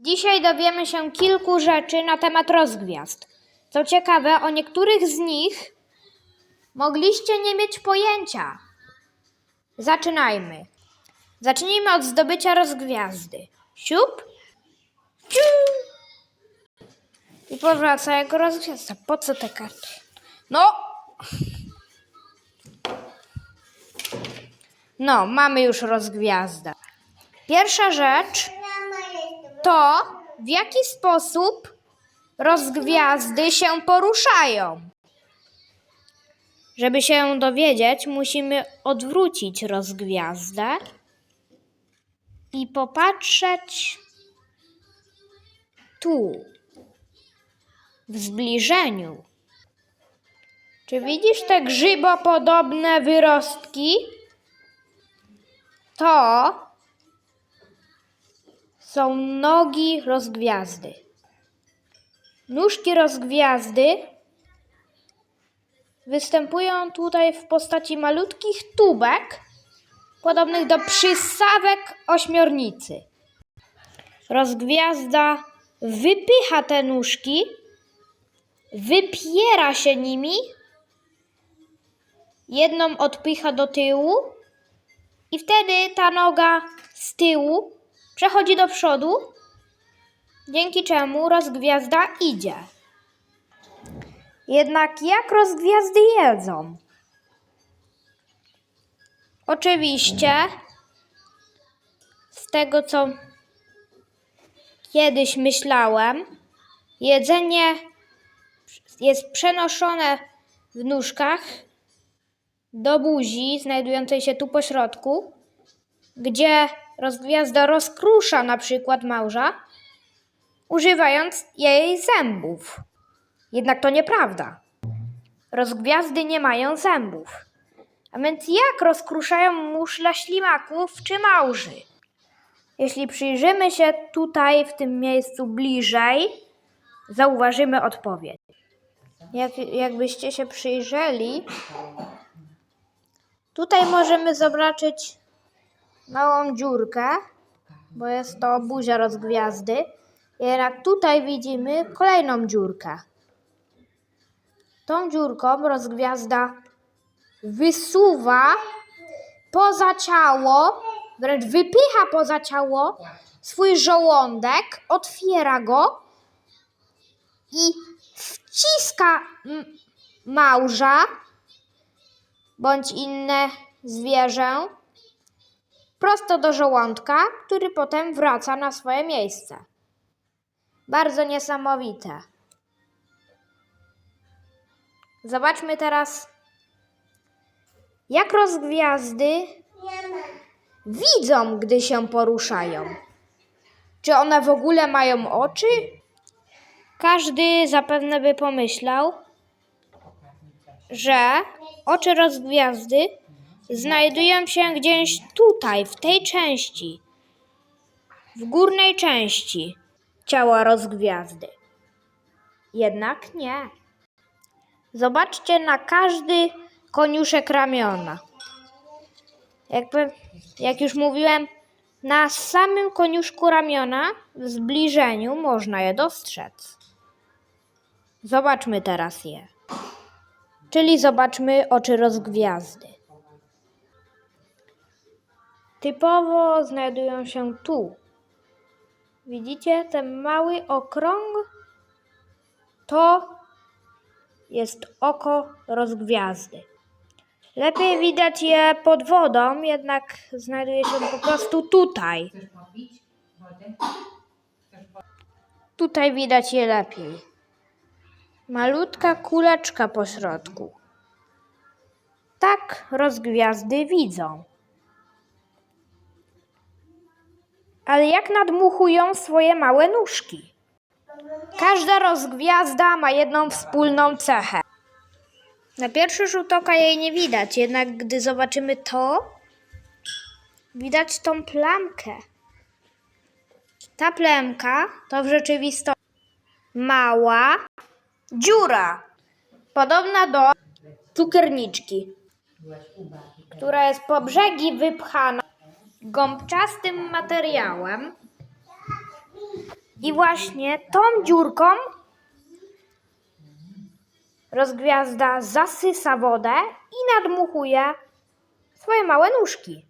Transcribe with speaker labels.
Speaker 1: Dzisiaj dowiemy się kilku rzeczy na temat rozgwiazd. Co ciekawe, o niektórych z nich mogliście nie mieć pojęcia. Zaczynajmy. Zacznijmy od zdobycia rozgwiazdy. Siup. Ciu. I powraca jako rozgwiazda. Po co te karty? No. No, mamy już rozgwiazdę. Pierwsza rzecz to w jaki sposób rozgwiazdy się poruszają. Żeby się dowiedzieć, musimy odwrócić rozgwiazdę i popatrzeć tu, w zbliżeniu. Czy widzisz te grzybopodobne wyrostki? To są nogi rozgwiazdy. Nóżki rozgwiazdy występują tutaj w postaci malutkich tubek, podobnych do przystawek ośmiornicy. Rozgwiazda wypycha te nóżki, wypiera się nimi, jedną odpycha do tyłu i wtedy ta noga z tyłu przechodzi do przodu, dzięki czemu rozgwiazda idzie. Jednak jak rozgwiazdy jedzą? Oczywiście, z tego co kiedyś myślałem, jedzenie jest przenoszone w nóżkach do buzi, znajdującej się tu po środku, gdzie rozgwiazda rozkrusza na przykład małża, używając jej zębów. Jednak to nieprawda. Rozgwiazdy nie mają zębów. A więc jak rozkruszają muszle ślimaków czy małży? Jeśli przyjrzymy się tutaj w tym miejscu bliżej, zauważymy odpowiedź. Jak, jakbyście się przyjrzeli, tutaj możemy zobaczyć małą dziurkę, bo jest to buzia rozgwiazdy. Jednak tutaj widzimy kolejną dziurkę. Tą dziurką rozgwiazda wysuwa poza ciało, wręcz wypycha poza ciało swój żołądek, otwiera go i wciska małża bądź inne zwierzę prosto do żołądka, który potem wraca na swoje miejsce. Bardzo niesamowite. Zobaczmy teraz, jak rozgwiazdy widzą, gdy się poruszają. Czy one w ogóle mają oczy? Każdy zapewne by pomyślał, że oczy rozgwiazdy znajdują się gdzieś tutaj, w tej części, w górnej części ciała rozgwiazdy. Jednak nie. Zobaczcie na każdy koniuszek ramiona. Jakby, jak już mówiłem, na samym koniuszku ramiona w zbliżeniu można je dostrzec. Zobaczmy teraz je. Czyli zobaczmy oczy rozgwiazdy. Typowo znajdują się tu. Widzicie ten mały okrąg? To jest oko rozgwiazdy. Lepiej widać je pod wodą, jednak znajduje się po prostu tutaj. Tutaj widać je lepiej. Malutka kuleczka po środku. Tak rozgwiazdy widzą. Ale jak nadmuchują swoje małe nóżki? Każda rozgwiazda ma jedną wspólną cechę. Na pierwszy rzut oka jej nie widać, jednak gdy zobaczymy to, widać tą plamkę. Ta plemka to w rzeczywistości mała dziura, podobna do cukierniczki, która jest po brzegi wypchana gąbczastym materiałem, I właśnie tą dziurką rozgwiazda zasysa wodę i nadmuchuje swoje małe nóżki.